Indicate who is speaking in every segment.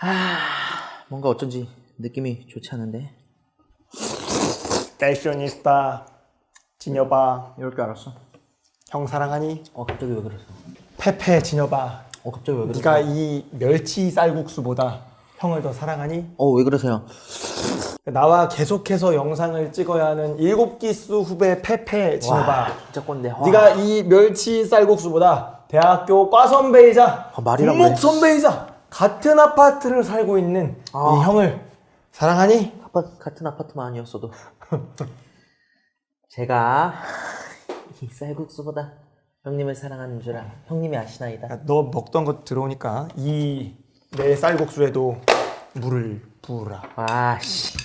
Speaker 1: 아, 뭔가 어쩐지 느낌이 좋지 않은데.
Speaker 2: 패셔니스타 진여봐
Speaker 1: 이럴 줄 알았어.
Speaker 2: 형 사랑하니?
Speaker 1: 어, 갑자기 왜 그랬어?
Speaker 2: 페페 진여봐
Speaker 1: 어, 갑자기 왜 그랬어?
Speaker 2: 네가 이 멸치 쌀국수보다 형을 더 사랑하니?
Speaker 1: 어, 왜 그러세요?
Speaker 2: 나와 계속해서 영상을 찍어야 하는 일곱 기수 후배 페페 진여봐
Speaker 1: 와, 진짜 꼰대. 와.
Speaker 2: 네가 이 멸치 쌀국수보다 대학교 과 선배이자
Speaker 1: 아, 말이란
Speaker 2: 부목
Speaker 1: 말이야.
Speaker 2: 선배이자 같은 아파트를 살고 있는
Speaker 1: 아.
Speaker 2: 이 형을 사랑하니?
Speaker 1: 아빠 같은 아파트만 아니었어도 제가 이 쌀국수보다 형님을 사랑하는 줄 알. 형님이 아시나이다.
Speaker 2: 야, 너 먹던 거 들어오니까 이 내 쌀국수에도 물을 부으라.
Speaker 1: 와, 씨.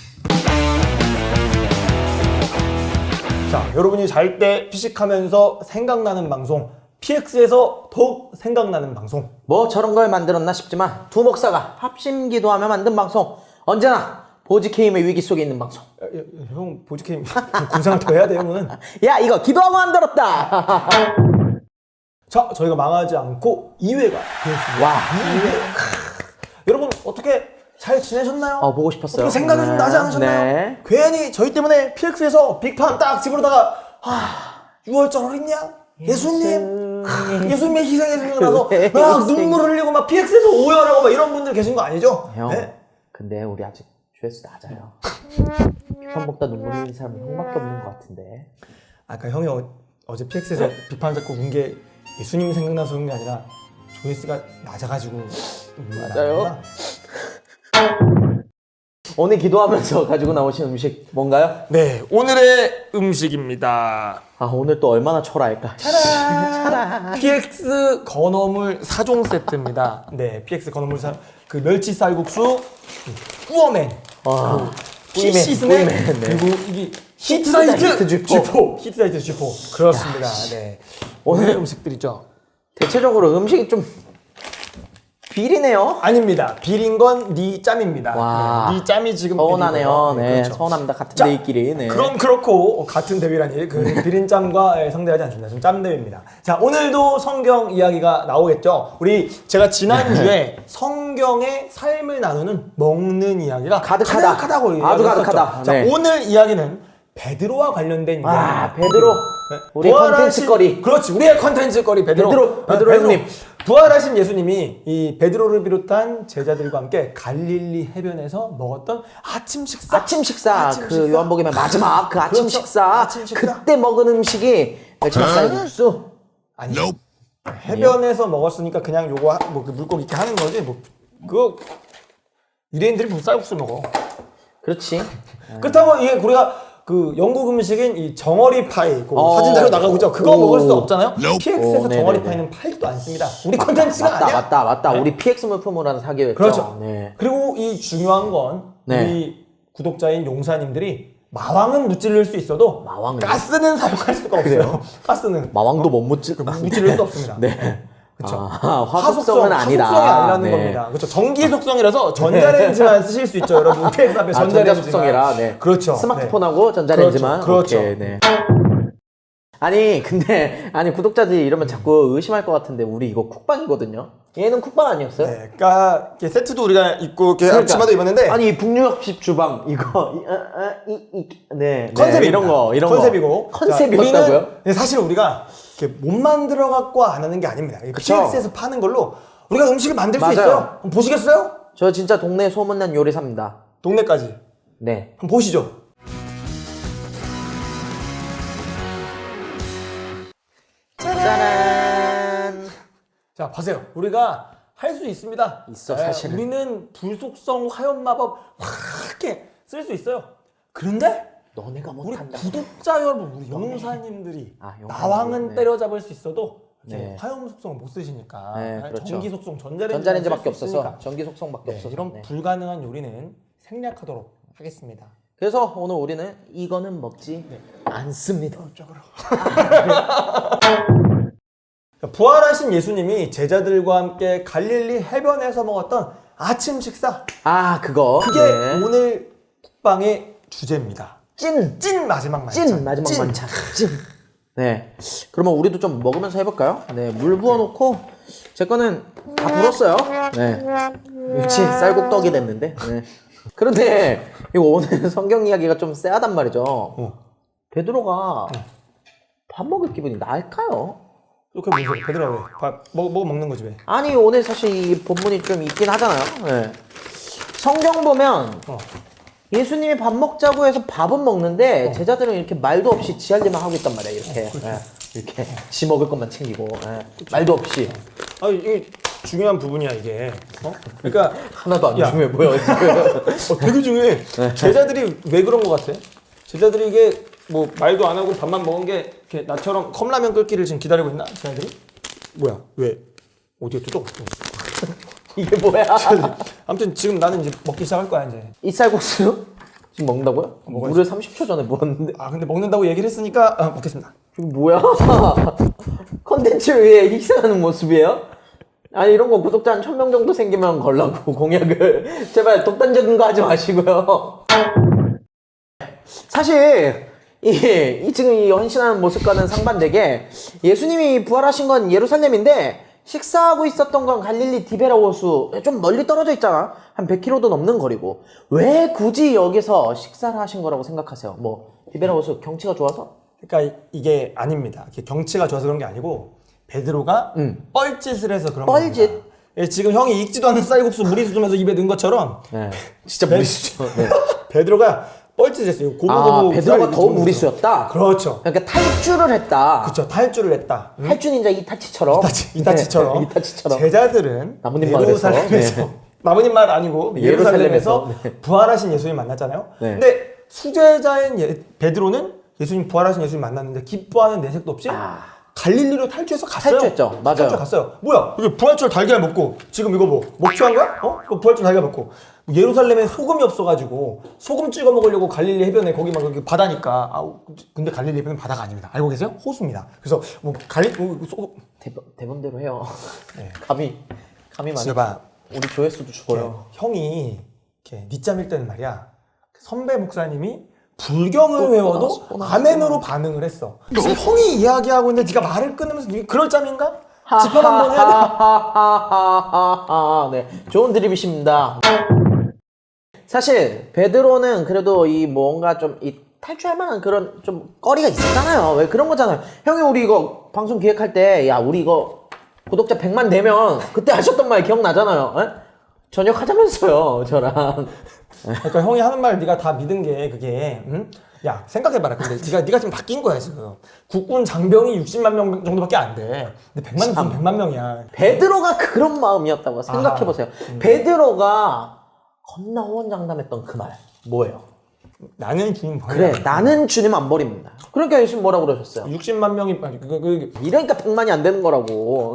Speaker 2: 자, 여러분이 잘 때 피식하면서 생각나는 방송 PX에서 더욱 생각나는 방송.
Speaker 1: 뭐 저런 걸 만들었나 싶지만 두 목사가 합심 기도하며 만든 방송. 언제나 보지케임의 위기 속에 있는 방송.
Speaker 2: 야, 야, 야, 형 보직캠 군생활 더 해야 돼 형은.
Speaker 1: 야, 이거 기도하고 만들었다.
Speaker 2: 자, 저희가 망하지 않고 2회가 되었습니다.
Speaker 1: 와.
Speaker 2: 2회. 여러분 어떻게 잘 지내셨나요?
Speaker 1: 어, 보고 싶었어요.
Speaker 2: 어떻게 생각이 좀 나지 않으셨나요?
Speaker 1: 네.
Speaker 2: 괜히 저희 때문에 PX에서 빅판 딱 집으로다가 아 6월절 어딨냐? 예수님 예수님의 희생에 생각나서
Speaker 1: 네,
Speaker 2: 막. 눈물 흘리고 막 PX에서 오열하고 막 이런 분들 계신 거 아니죠?
Speaker 1: 형,
Speaker 2: 네?
Speaker 1: 근데 우리 아직 조회수 낮아요. 편 먹다 눈물 흘리는 사람이 형밖에 없는 것 같은데.
Speaker 2: 아까 형이 어, 어제 PX에서 빅판 잡고 운 게 예수님이 생각나서 그런 게 아니라 조회수가 낮아가지고 눈물이
Speaker 1: 맞아요.
Speaker 2: 나는구나.
Speaker 1: 오늘 기도하면서 가지고 나오신 음식 뭔가요?
Speaker 2: 네 오늘의 음식입니다.
Speaker 1: 아, 오늘 또 얼마나 초라할까.
Speaker 2: PX 건어물 4종 세트입니다. 네, PX 건어물 사, 그 멸치 쌀국수, 꾸어맨,
Speaker 1: 와,
Speaker 2: 피시스맨,
Speaker 1: 꿀맨, 네.
Speaker 2: 그리고 이게
Speaker 1: 히트사이트
Speaker 2: 히트사이트
Speaker 1: 쥐포.
Speaker 2: 쥐포, 히트사이트 쥐포. 그렇습니다. 네. 오늘 음식들이죠.
Speaker 1: 대체적으로 음식이 좀 비리네요.
Speaker 2: 아닙니다. 비린 건네 짬입니다.
Speaker 1: 와.
Speaker 2: 네, 네 짬이 지금
Speaker 1: 서운하네요. 네.
Speaker 2: 그렇죠.
Speaker 1: 서운합니다. 같은
Speaker 2: 자,
Speaker 1: 데이끼리. 네.
Speaker 2: 그럼 그렇고 같은 대비라니 그 비린 짬과 예, 상대하지 않습니다. 좀짬 대비입니다. 자 오늘도 성경 이야기가 나오겠죠. 우리 제가 지난 주에 성경의 삶을 나누는 먹는 이야기가
Speaker 1: 가득하다.
Speaker 2: 가득하다고
Speaker 1: 아주. 가득하다.
Speaker 2: 자
Speaker 1: 네.
Speaker 2: 오늘 이야기는 베드로와 관련된
Speaker 1: 와,
Speaker 2: 이야기.
Speaker 1: 베드로. 우리
Speaker 2: 부활하신-
Speaker 1: 컨텐츠 거리.
Speaker 2: 그렇지, 우리의 컨텐츠 거리 베드로.
Speaker 1: 베드로, 베드로
Speaker 2: 아,
Speaker 1: 형님.
Speaker 2: 부활하신 예수님이 이 베드로를 비롯한 제자들과 함께 갈릴리 해변에서 먹었던 아침 식사.
Speaker 1: 아침 식사,
Speaker 2: 아침
Speaker 1: 그
Speaker 2: 식사.
Speaker 1: 요한복음의 마지막 그 아침
Speaker 2: 그렇죠.
Speaker 1: 식사,
Speaker 2: 아침 식사.
Speaker 1: 그때 먹은 음식이 멸치맛 쌀국수.
Speaker 2: 아니 해변에서 먹었으니까 그냥 요거 뭐 그 물고기 이렇게 하는 거지 뭐 그거 유대인들이 무슨 쌀국수 먹어
Speaker 1: 그렇지.
Speaker 2: 그렇다고 이게 우리가 그 영국 음식인 이 정어리 파이 그
Speaker 1: 어.
Speaker 2: 사진 자료 나가고 있죠 그거
Speaker 1: 오.
Speaker 2: 먹을 수 없잖아요 PX에서
Speaker 1: 오, 네네네.
Speaker 2: 정어리 파이는 팔지도 않습니다 우리 컨텐츠가
Speaker 1: 맞다,
Speaker 2: 아니야
Speaker 1: 맞다, 맞다.
Speaker 2: 네.
Speaker 1: 우리 PX 물품으로 하는 사기였죠.
Speaker 2: 그렇죠
Speaker 1: 네.
Speaker 2: 그리고 이 중요한 건
Speaker 1: 네.
Speaker 2: 우리 구독자인 용사님들이 마왕은 무찔릴 수 있어도
Speaker 1: 마왕은요?
Speaker 2: 가스는 사용할 수가 없어요? 가스는
Speaker 1: 마왕도 못 묻지.
Speaker 2: 무찔릴 수 없습니다
Speaker 1: 네.
Speaker 2: 그렇죠.
Speaker 1: 아, 화속성은 아니다.
Speaker 2: 화속성이 아니라는
Speaker 1: 네.
Speaker 2: 겁니다. 그렇죠. 전기 속성이라서 전자레인지만 쓰실 수 있죠, 여러분. PX 앞에
Speaker 1: 아,
Speaker 2: 전자레인지만.
Speaker 1: 전자속성이라, 네.
Speaker 2: 그렇죠.
Speaker 1: 스마트폰하고 전자레인지만.
Speaker 2: 그렇죠.
Speaker 1: 오케이, 네. 아니, 근데, 아니, 구독자들이 이러면 자꾸 의심할 것 같은데, 우리 이거 쿡방이거든요? 얘는 쿡방 아니었어요?
Speaker 2: 네. 그러니까 이렇게 세트도 우리가 입고 이렇게
Speaker 1: 그러니까.
Speaker 2: 앞치마도 입었는데
Speaker 1: 아니, 이 북유럽식 주방, 이거, 이, 아, 아, 이, 이, 네. 네, 이런 거, 이런
Speaker 2: 컨셉이고.
Speaker 1: 거. 컨셉이었다고요?
Speaker 2: 자, 우리는 네, 사실 우리가 이렇게 못 만들어 갖고 안 하는 게 아닙니다. PX에서 파는 걸로 우리가 음식을 만들 수
Speaker 1: 맞아요.
Speaker 2: 있어요. 보시겠어요?
Speaker 1: 저 진짜 동네 소문난 요리사입니다.
Speaker 2: 동네까지.
Speaker 1: 네.
Speaker 2: 한번 보시죠. 자, 보세요. 우리가 할 수 있습니다.
Speaker 1: 있어,
Speaker 2: 네,
Speaker 1: 사실은.
Speaker 2: 우리는 불속성 화염 마법 확게 쓸 수 있어요. 그런데
Speaker 1: 너네가
Speaker 2: 우리
Speaker 1: 못한다.
Speaker 2: 구독자 여러분, 우리 용사님들이
Speaker 1: 아, 용사님,
Speaker 2: 나왕은
Speaker 1: 네.
Speaker 2: 때려잡을 수 있어도
Speaker 1: 네.
Speaker 2: 화염 속성을 못 쓰시니까
Speaker 1: 네, 그렇죠.
Speaker 2: 전기 속성, 전자레인지
Speaker 1: 전자레인지밖에 없어서, 전기 속성밖에
Speaker 2: 네,
Speaker 1: 없어서.
Speaker 2: 이런
Speaker 1: 네.
Speaker 2: 불가능한 요리는 생략하도록 하겠습니다.
Speaker 1: 그래서 오늘 우리는 이거는 먹지 않습니다.
Speaker 2: 쪽으로. 부활하신 예수님이 제자들과 함께 갈릴리 해변에서 먹었던 아침 식사.
Speaker 1: 아, 그거.
Speaker 2: 그게
Speaker 1: 네.
Speaker 2: 오늘 국방의 주제입니다.
Speaker 1: 찐!
Speaker 2: 찐 마지막 만찬.
Speaker 1: 찐! 마지막
Speaker 2: 찐.
Speaker 1: 만찬. 찐! 네. 그러면 우리도 좀 먹으면서 해볼까요? 네. 물 부어놓고 제 거는 다 불었어요. 네. 역시 쌀국떡이 됐는데. 네. 그런데 이거 오늘 성경 이야기가 좀 쎄하단 말이죠.
Speaker 2: 어.
Speaker 1: 베드로가 밥 먹을 기분이 날까요?
Speaker 2: 이렇게 베드라 왜? 밥 먹, 먹어 먹는 거지 왜?
Speaker 1: 아니 오늘 사실 이 본문이 좀 있긴 하잖아요. 네. 성경 보면
Speaker 2: 어.
Speaker 1: 예수님이 밥 먹자고 해서 밥은 먹는데 제자들은 이렇게 말도 없이 지할 일만 하고 있단 말이야 이렇게 예, 이렇게 지 먹을 것만 챙기고 예, 말도 없이
Speaker 2: 아 이게 중요한 부분이야 이게. 어? 그러니까
Speaker 1: 하나도 안
Speaker 2: 야.
Speaker 1: 중요해 보여 지금.
Speaker 2: 어, 되게 중요해. 제자들이 왜 그런 것 같아? 제자들이 이게 뭐 말도 안 하고 밥만 먹은 게 이렇게 나처럼 컵라면 끓기를 지금 기다리고 있나? 제자들이? 뭐야? 왜? 어디에 뜯어?
Speaker 1: 이게 뭐야
Speaker 2: 아무튼 지금 나는 이제 먹기 시작할 거야 이제.
Speaker 1: 이 쌀국수 지금 먹는다고요?
Speaker 2: 먹어야지.
Speaker 1: 물을 30초 전에 부었는데
Speaker 2: 아 근데 먹는다고 얘기를 했으니까 아, 먹겠습니다.
Speaker 1: 이게 뭐야 컨텐츠를 위해 희생하는 모습이에요? 아니 이런 거 구독자 한 1000명 정도 생기면 걸라고 공약을 제발 독단적인 거 하지 마시고요 사실 이, 이 지금 이 헌신하는 모습과는 상반되게 예수님이 부활하신 건 예루살렘인데 식사하고 있었던 건 갈릴리 디베라 호수 좀 멀리 떨어져 있잖아 한 100km도 넘는 거리고 왜 굳이 여기서 식사를 하신 거라고 생각하세요 뭐 디베라 호수 경치가 좋아서
Speaker 2: 그러니까 이- 이게 아닙니다. 경치가 좋아서 그런 게 아니고 베드로가
Speaker 1: 음.
Speaker 2: 뻘짓을 해서 그런
Speaker 1: 뻘짓?
Speaker 2: 겁니다. 예, 지금 형이 익지도 않은 쌀국수 무리수 주면서 입에 넣은 것처럼
Speaker 1: 네. 진짜 무리수죠. 네.
Speaker 2: 베드로가 뻘짓했어요. 고무고무
Speaker 1: 아, 베드로가
Speaker 2: 쌀
Speaker 1: 더. 무리수였다?
Speaker 2: 그렇죠.
Speaker 1: 그러니까 탈주를 했다.
Speaker 2: 그렇죠. 탈주를 했다. 음?
Speaker 1: 탈주 닌자 이타치처럼.
Speaker 2: 이타치, 이타치처럼.
Speaker 1: 네, 이타치처럼.
Speaker 2: 제자들은
Speaker 1: 나뭇잎 마을에서,
Speaker 2: 예루살렘에서
Speaker 1: 네.
Speaker 2: 나뭇잎 마을 아니고 예루살렘에서
Speaker 1: 예루살렘에서,
Speaker 2: 부활하신 예수님 만났잖아요.
Speaker 1: 네.
Speaker 2: 근데 수제자인 예- 베드로는 예수님 부활하신 예수님 만났는데 기뻐하는 내색도 없이
Speaker 1: 아.
Speaker 2: 갈릴리로 탈주해서 갔어요.
Speaker 1: 탈주했죠. 맞아요.
Speaker 2: 탈주 갔어요. 뭐야? 이게 부활절 달걀 먹고 지금 이거 뭐 먹튀한 거야? 어? 이거 부활절 달걀 먹고 예루살렘에 소금이 없어가지고 소금 찍어 먹으려고 갈릴리 해변에 거기 막 이렇게 바다니까 아 근데 갈릴리 해변은 바다가 아닙니다. 알고 계세요? 호수입니다. 그래서 뭐 갈릴 뭐 소,
Speaker 1: 대본, 대본대로 해요.
Speaker 2: 네.
Speaker 1: 감히, 감히 많이.
Speaker 2: 봐.
Speaker 1: 우리 조회수도 죽어요.
Speaker 2: 형이 이렇게 니짬일 때는 말이야 선배 목사님이 불경을 외워도. 아멘으로 반응을 했어. 그래서 형이 이야기하고 있는데 네가 말을 끊으면서 네 그럴 짬인가? 집합 한번 해야 돼.
Speaker 1: 하하하하하하. 네. 좋은 드립이십니다. 사실, 베드로는 그래도 이 뭔가 좀 이 탈주할 만한 그런 좀 거리가 있었잖아요. 왜 그런 거잖아요. 형이 우리 이거 방송 기획할 때, 야, 우리 이거 구독자 100만 되면 그때 하셨던 말 기억나잖아요. 에? 저녁 하자면서요, 저랑.
Speaker 2: 그러니까 형이 하는 말 네가 다 믿은 게 그게 응? 야 생각해봐라. 근데 네가 네가 지금 바뀐 거야 지금. 국군 장병이 60만 명 정도밖에 안 돼. 근데 100만 무슨 100만 명이야.
Speaker 1: 베드로가 그런 마음이었다고 생각해보세요. 베드로가 겁나 호언장담했던 그 말. 뭐예요?
Speaker 2: 나는 주님 버려.
Speaker 1: 그래, 나는 주님 안 버립니다. 그러니까 예수님 뭐라고 그러셨어요?
Speaker 2: 60만 명이 아니, 그, 그,
Speaker 1: 이러니까 100만이 안 되는 거라고.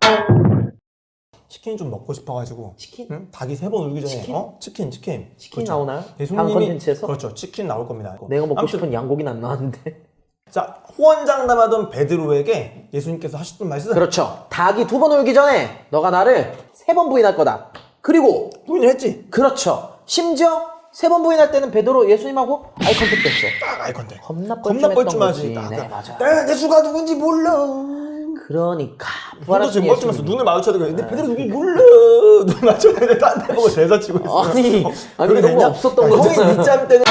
Speaker 2: 치킨 좀 먹고 싶어가지고.
Speaker 1: 치킨?
Speaker 2: 응? 닭이 세 번 울기 전에
Speaker 1: 치킨?
Speaker 2: 어 치킨 치킨.
Speaker 1: 치킨
Speaker 2: 그렇죠.
Speaker 1: 나오나요? 다음
Speaker 2: 예수님이
Speaker 1: 컨텐츠에서?
Speaker 2: 그렇죠 치킨 나올 겁니다.
Speaker 1: 내가 먹고
Speaker 2: 아무튼
Speaker 1: 싶은 양고기는 안 나왔는데.
Speaker 2: 자 호언장담하던 베드로에게 예수님께서 하셨던 말씀
Speaker 1: 그렇죠. 닭이 두 번 울기 전에 너가 나를 세 번 부인할 거다. 그리고
Speaker 2: 부인을 했지
Speaker 1: 그렇죠. 심지어 세 번 부인할 때는 베드로 예수님하고 아이 컨택트 했어요.
Speaker 2: 딱 알건데
Speaker 1: 겁나
Speaker 2: 겁나
Speaker 1: 뻘쭘했던
Speaker 2: 뻘쭘하지
Speaker 1: 거지.
Speaker 2: 딱.
Speaker 1: 네, 맞아요.
Speaker 2: 내 예수가 누군지 몰라
Speaker 1: 그러니까 부활하신
Speaker 2: 지금
Speaker 1: 예수님.
Speaker 2: 눈을 마주쳐야 되는데 베드로 누군지 몰라 눈 마주쳐야 되는데 딴데 보고 대사 치고 있어
Speaker 1: 아니,
Speaker 2: 어,
Speaker 1: 아니, 거
Speaker 2: 됐냐?
Speaker 1: 없었던
Speaker 2: 야, 형이
Speaker 1: 거잖아.
Speaker 2: 밑잠 때는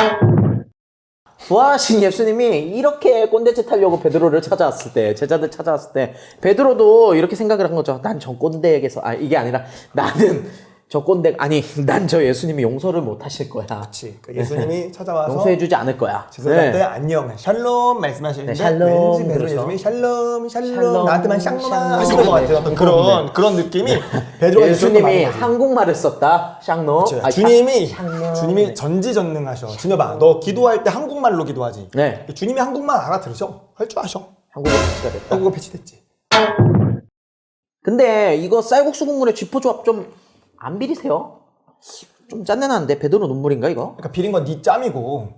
Speaker 1: 부활하신 예수님이 이렇게 꼰대짓 하려고 베드로를 찾아왔을 때 제자들 찾아왔을 때 베드로도 이렇게 생각을 한 거죠. 난저 꼰대에게서 아 이게 아니라 나는 저 꼰대 아니 난 저 예수님이 용서를 못 하실 거야.
Speaker 2: 그렇지 그 예수님이 찾아와서
Speaker 1: 용서해주지 않을 거야.
Speaker 2: 제자들한테
Speaker 1: 네.
Speaker 2: 안녕 샬롬 말씀하시는데
Speaker 1: 네, 샬롬,
Speaker 2: 왠지 베드로
Speaker 1: 그렇죠.
Speaker 2: 예수님이 샬롬 샬롬,
Speaker 1: 샬롬,
Speaker 2: 나한테만 샹놈아
Speaker 1: 샬롬.
Speaker 2: 하시는 것 같아요 어떤 그런 그런 느낌이 베드로가
Speaker 1: 예수님이
Speaker 2: 한
Speaker 1: 한국말을 썼다. 샹노.
Speaker 2: 그렇죠.
Speaker 1: 아,
Speaker 2: 주님이
Speaker 1: 샹노.
Speaker 2: 주님이 전지전능하셔. 준여봐, 너 기도할 때 한국말로 기도하지.
Speaker 1: 네.
Speaker 2: 주님이 한국말 알아들으셔. 할 줄 아셔.
Speaker 1: 한국어 배치가 됐다.
Speaker 2: 한국어 배치됐지.
Speaker 1: 근데 이거 쌀국수 국물에 쥐포 조합 좀 안 비리세요? 좀 짠내 나는데 베드로 눈물인가 이거?
Speaker 2: 그러니까 비린 건 네 짬이고.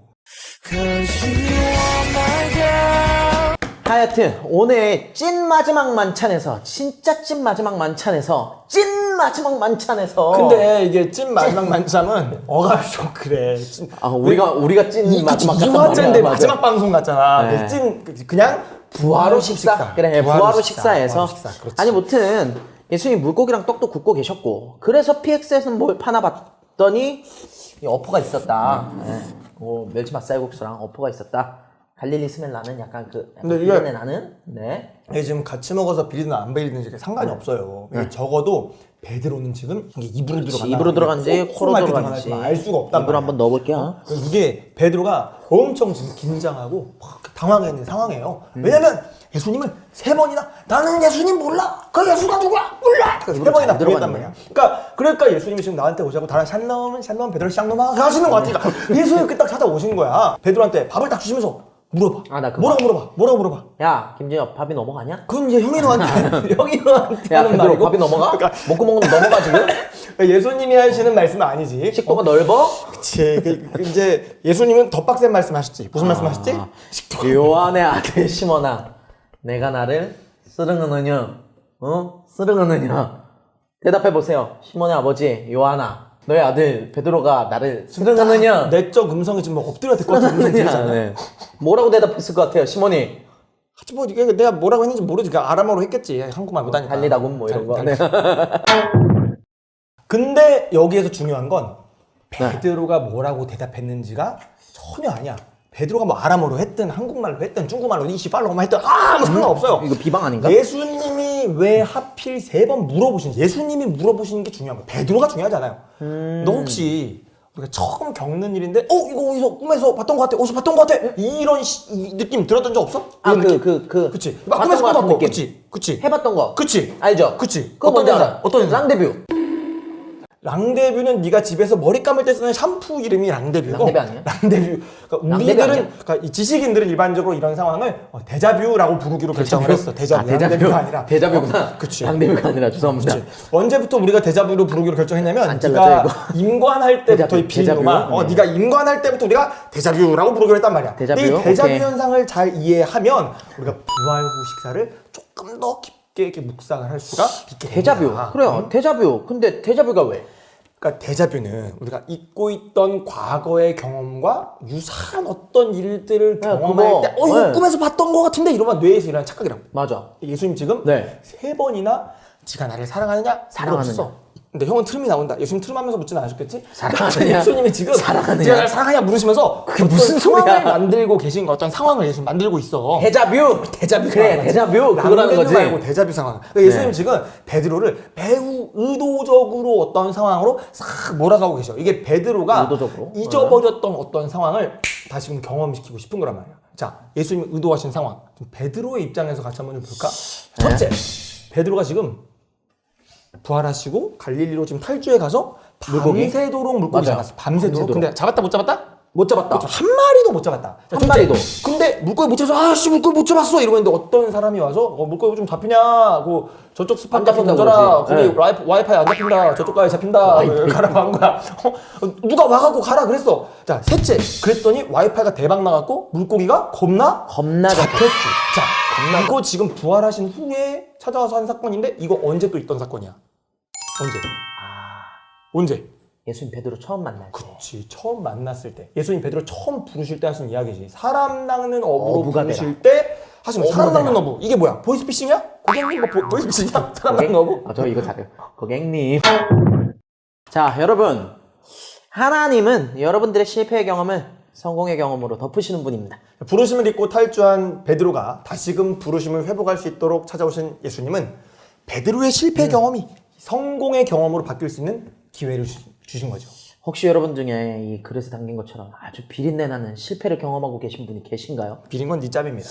Speaker 1: 하여튼 오늘 찐 마지막 만찬에서 진짜 찐 마지막 만찬에서 찐 마지막 만찬에서
Speaker 2: 근데 이게 찐 마지막 만참은 어가 좀 그래. 찐,
Speaker 1: 아 우리가 우리가 찐
Speaker 2: 이,
Speaker 1: 마지막 같단 말이야,
Speaker 2: 마지막 방송 같잖아.
Speaker 1: 네.
Speaker 2: 찐 그냥
Speaker 1: 부하로 식사. 그래,
Speaker 2: 부하로
Speaker 1: 부하로
Speaker 2: 식사.
Speaker 1: 식사해서.
Speaker 2: 부하로 식사. 그렇지.
Speaker 1: 아니, 무튼, 예수님 물고기랑 떡도 굽고 계셨고, 그래서 PX에서는 뭘 파나 봤더니, 이 어퍼가 있었다. 예. 뭐, 멸치맛 쌀국수랑 어퍼가 있었다. 갈릴리 스멜 나는 약간 그, 약간
Speaker 2: 근데 이게-
Speaker 1: 비린내 나는? 네.
Speaker 2: 이게 지금 같이 먹어서 비리든 안 비리든지 상관이 없어요. 이게 적어도 베드로는 지금 이게 입으로
Speaker 1: 그치,
Speaker 2: 들어간다.
Speaker 1: 입으로 들어간지, 코로 들어간지.
Speaker 2: 알 수가 없단
Speaker 1: 입으로
Speaker 2: 말이야.
Speaker 1: 한번 넣어볼게요.
Speaker 2: 그래서 이게 베드로가 엄청 지금 긴장하고 막 당황했는 상황이에요. 왜냐면 예수님을 세 번이나 나는 예수님 몰라. 그 예수가 누구야? 몰라. 세
Speaker 1: 입으로
Speaker 2: 번이나
Speaker 1: 잘
Speaker 2: 부르겠단
Speaker 1: 들어가네.
Speaker 2: 말이야. 그러니까 그러니까 예수님이 지금 나한테 오자고 다른 샬롬 샬롬 베드로 샹놈아 하시는 것 같으니까 예수님이 이렇게 딱 찾아오신 거야. 베드로한테 밥을 딱 주시면서 물어봐.
Speaker 1: 아, 나 그거
Speaker 2: 뭐라고 물어봐. 뭐라고 물어봐.
Speaker 1: 야, 김진엽, 밥이 넘어가냐?
Speaker 2: 그건 이제 형이 너한테 형이 너한테
Speaker 1: 야,
Speaker 2: 하는
Speaker 1: 베드로
Speaker 2: 말이고
Speaker 1: 밥이 넘어가?
Speaker 2: 그러니까
Speaker 1: 먹고 먹으면 넘어가 지금?
Speaker 2: 예수님이 하시는 말씀은 아니지.
Speaker 1: 식도가 넓어?
Speaker 2: 그치. 그, 그 이제 예수님은 더 빡센 말씀 하셨지. 무슨 말씀 하셨지? 식도.
Speaker 1: 요한의 아들 시몬아, 내가 나를 쓰릉하느냐? 어? 쓰릉하느냐? 대답해 보세요. 시몬의 아버지 요한아, 너의 아들 베드로가 나를 쓰릉하느냐?
Speaker 2: 내적 음성이 지금 뭐 엎드려 듣고 같은 음성 들리잖아.
Speaker 1: 네. 뭐라고 대답했을 것 같아요, 시몬이?
Speaker 2: 하여튼 뭐 이게 내가 뭐라고 했는지 모르지. 그냥 아람어로 했겠지. 한국말 못하니까.
Speaker 1: 달리다군 뭐 이런 거. 네.
Speaker 2: 근데 여기에서 중요한 건
Speaker 1: 네.
Speaker 2: 베드로가 뭐라고 대답했는지가 전혀 아니야. 베드로가 뭐 아람어로 했든 한국말로 했든 중국말로 이시 팔로우만 했든 아무 상관없어요.
Speaker 1: 이거 비방 아닌가?
Speaker 2: 예수님이 왜 하필 세 번 물어보신 예수님이 물어보시는 게 중요한 거야. 베드로가 중요하잖아요.
Speaker 1: 음.
Speaker 2: 너 혹시 우리가 처음 겪는 일인데 어 이거 어디서 꿈에서 봤던 것 같아. 어디서 봤던 것 같아. 이런 시- 이 느낌 들었던 적 없어?
Speaker 1: 아,
Speaker 2: 이런
Speaker 1: 그,
Speaker 2: 느낌?
Speaker 1: 그, 그.
Speaker 2: 그치. 막
Speaker 1: 봤던
Speaker 2: 꿈에서
Speaker 1: 것 같은
Speaker 2: 봤고.
Speaker 1: 느낌.
Speaker 2: 그치. 그치.
Speaker 1: 해봤던 거.
Speaker 2: 그치.
Speaker 1: 알죠?
Speaker 2: 그치.
Speaker 1: 그거 뭔지
Speaker 2: 어떤
Speaker 1: 알아?
Speaker 2: 여자? 어떤 여자?
Speaker 1: 랑데뷰.
Speaker 2: 랑데뷰는 네가 집에서 머리 감을 때 쓰는 샴푸 이름이 랑데뷰고
Speaker 1: 랑데뷰 아니에요?
Speaker 2: 랑데뷰. 그러니까
Speaker 1: 랑데뷰
Speaker 2: 우리들은
Speaker 1: 아니야?
Speaker 2: 그러니까 이 지식인들은 일반적으로 이런 상황을 어, 데자뷰라고 부르기로 결정을 했어. 데자뷰.
Speaker 1: 아, 데자뷰.
Speaker 2: 랑데뷰가 아니라.
Speaker 1: 데자뷰구나.
Speaker 2: 어, 그치.
Speaker 1: 랑데뷰가 아니라 죄송합니다.
Speaker 2: 그치. 언제부터 우리가 데자뷰로 부르기로 결정했냐면
Speaker 1: 안 잘라져,
Speaker 2: 네가 임관할 때부터
Speaker 1: 데자뷰,
Speaker 2: 이
Speaker 1: 데자뷰.
Speaker 2: 어,
Speaker 1: 네.
Speaker 2: 네가 임관할 때부터 우리가 데자뷰라고 부르기로 했단 말이야.
Speaker 1: 데자뷰,
Speaker 2: 근데 이 데자뷰
Speaker 1: 오케이.
Speaker 2: 현상을 잘 이해하면 우리가 부활 후 식사를 조금 더 깊 게 이렇게 묵상을 할 수가 있게
Speaker 1: 데자뷰.
Speaker 2: 됩니다.
Speaker 1: 그래요. 데자뷰. 근데 데자뷰가 왜?
Speaker 2: 그러니까 데자뷰는 우리가 잊고 있던 과거의 경험과 유사한 어떤 일들을
Speaker 1: 네,
Speaker 2: 경험할
Speaker 1: 그거.
Speaker 2: 때, 어 이거
Speaker 1: 네.
Speaker 2: 꿈에서 봤던 것 같은데 이러면 뇌에서 일어나는 착각이라고.
Speaker 1: 맞아.
Speaker 2: 예수님 지금
Speaker 1: 네.
Speaker 2: 세 번이나 지가 나를 사랑하느냐
Speaker 1: 사랑하느냐.
Speaker 2: 물어봤어. 근데 형은 트름이 나온다. 예수님 트름하면서 묻지는 않으셨겠지?
Speaker 1: 사랑하느냐.
Speaker 2: 예수님이 지금
Speaker 1: 사랑하느냐.
Speaker 2: 나를 사랑하냐 물으시면서
Speaker 1: 그게 무슨
Speaker 2: 상황을
Speaker 1: 소리야.
Speaker 2: 만들고 계신 거 어떤 상황을 예수님 만들고 있어.
Speaker 1: 데자뷰.
Speaker 2: 데자뷰
Speaker 1: 그래. 데자뷰. 그거라는 거지.
Speaker 2: 말고 데자뷰 상황. 그러니까 예수님
Speaker 1: 네.
Speaker 2: 지금 베드로를 매우 의도적으로 어떤 상황으로 싹 몰아가고 계셔. 이게 베드로가
Speaker 1: 의도적으로?
Speaker 2: 잊어버렸던 어떤 상황을 다시금 경험시키고 싶은 거란 말이야. 자, 예수님이 의도하신 상황. 좀 베드로의 입장에서 같이 한번 좀 볼까? 첫째, 베드로가 지금 부활하시고 갈릴리로 지금 탈주해 가서
Speaker 1: 물고기?
Speaker 2: 밤새도록 물고기
Speaker 1: 맞아요.
Speaker 2: 잡았어. 밤새도록.
Speaker 1: 밤새도록.
Speaker 2: 근데 잡았다 못 잡았다?
Speaker 1: 못 잡았다.
Speaker 2: 그렇죠. 한 마리도 못 잡았다. 자,
Speaker 1: 한. 마리도.
Speaker 2: 근데 물고기 못 잡아서 아씨 물고기 못 잡았어 이러고 있는데 어떤 사람이 와서 어, 물고기 좀 잡히냐? 고 저쪽 스팟
Speaker 1: 안 잡힌다고
Speaker 2: 던져라.
Speaker 1: 그러지.
Speaker 2: 거기
Speaker 1: 네.
Speaker 2: 와이프, 와이파이 안 잡힌다. 저쪽 가야 잡힌다. 가라고 한 거야. 어, 누가 와갖고 가라 그랬어. 자 셋째 그랬더니 와이파이가 대박 나갖고 물고기가 겁나
Speaker 1: 겁나
Speaker 2: 잡혔지. 자 이거 지금 부활하신 후에 찾아와서 한 사건인데 이거 언제 또 있던 사건이야? 언제?
Speaker 1: 아,
Speaker 2: 언제?
Speaker 1: 예수님 베드로 처음 만날 때.
Speaker 2: 그렇지 처음 만났을 때 예수님 베드로 처음 부르실 때 하신 이야기지 사람 낚는 어부로
Speaker 1: 어부가
Speaker 2: 부르실 때 하신 거 사람
Speaker 1: 어부가
Speaker 2: 낚는 어부 이게 뭐야 보이스피싱이야? 고객님 뭐 보, 보이스피싱이야? 사람 낚는 어부?
Speaker 1: 아, 저 이거 잘해요. 고객님. 자, 여러분. 하나님은 여러분들의 실패의 경험을 성공의 경험으로 덮으시는 분입니다.
Speaker 2: 부르심을 잊고 탈주한 베드로가 다시금 부르심을 회복할 수 있도록 찾아오신 예수님은 베드로의 실패
Speaker 1: 음.
Speaker 2: 경험이 성공의 경험으로 바뀔 수 있는 기회를 주, 주신 거죠
Speaker 1: 혹시 여러분 중에 이 그릇에 담긴 것처럼 아주 비린내 나는 실패를 경험하고 계신 분이 계신가요?
Speaker 2: 비린 건네 짭입니다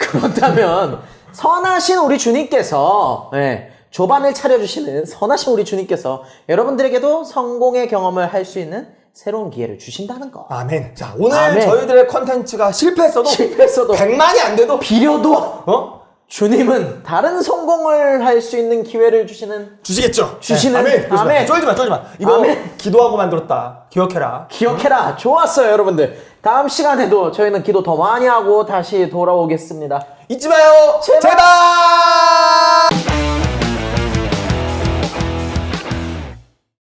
Speaker 1: 그렇다면 선하신 우리 주님께서 예, 조반을 차려주시는 선하신 우리 주님께서 여러분들에게도 성공의 경험을 할 수 있는 새로운 기회를 주신다는 거.
Speaker 2: 아멘 자 오늘
Speaker 1: 아멘.
Speaker 2: 저희들의 컨텐츠가 실패했어도
Speaker 1: 실패했어도
Speaker 2: 100만이 안 돼도
Speaker 1: 비려도
Speaker 2: 어?
Speaker 1: 주님은 다른 성공을 할 수 있는 기회를 주시는
Speaker 2: 주시겠죠.
Speaker 1: 주시는-
Speaker 2: 네, 아멘.
Speaker 1: 아멘.
Speaker 2: 쫄지 마, 쫄지 마. 이거
Speaker 1: 아멘.
Speaker 2: 기도하고 만들었다. 기억해라.
Speaker 1: 기억해라. 좋았어요, 여러분들. 다음 시간에도 저희는 기도 더 많이 하고 다시 돌아오겠습니다.
Speaker 2: 잊지 마요.
Speaker 1: 제발.
Speaker 2: 제발.